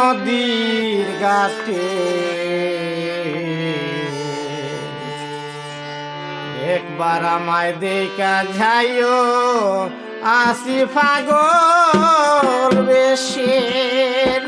নদীর গাছে একবার আমায় দেখা যাইও আসি ফাগল বেশের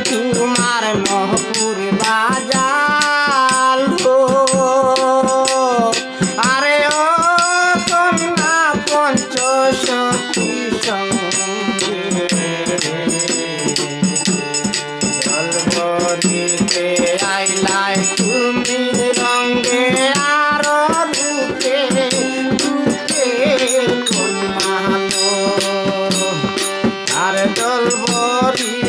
তোমার নহপুর বাজাল আরে ও কন্যা পঞ্চ সঙ্গে। আইলাই তুমি রঙ্গে আর রূপে রূপে আর জলবরিতে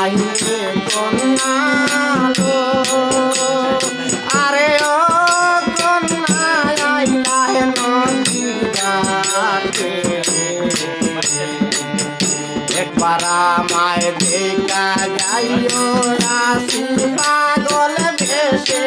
আইলে কন্যালো। আরে ও কন্যা আইলাই নদী একবার আমায় দেখা যাইও আসি পাগল বেশে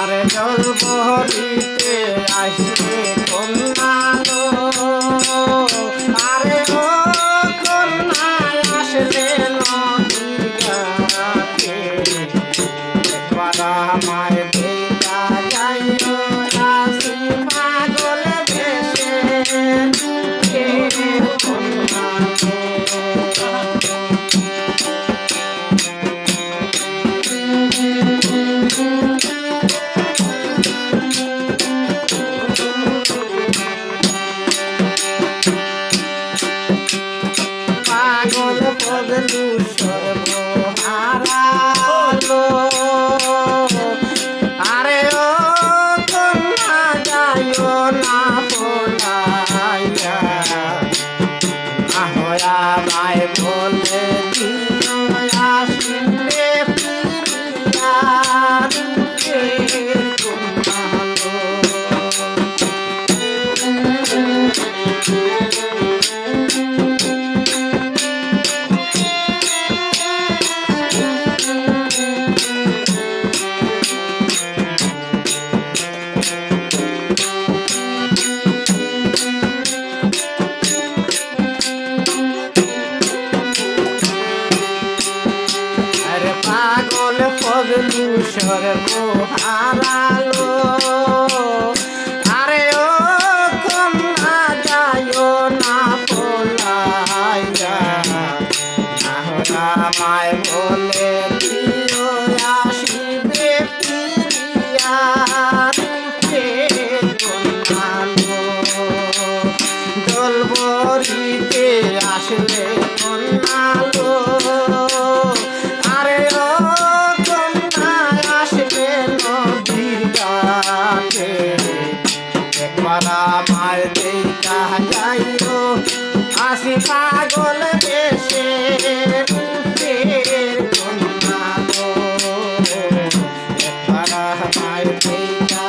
আরে জল বহরিতে আসি তোর হারালো আরে ও কন্যা যাইও না পোলাইয়া মায় দেখা যাইল আসি পাগল দেশের রূপের কন্যা গো। দেখা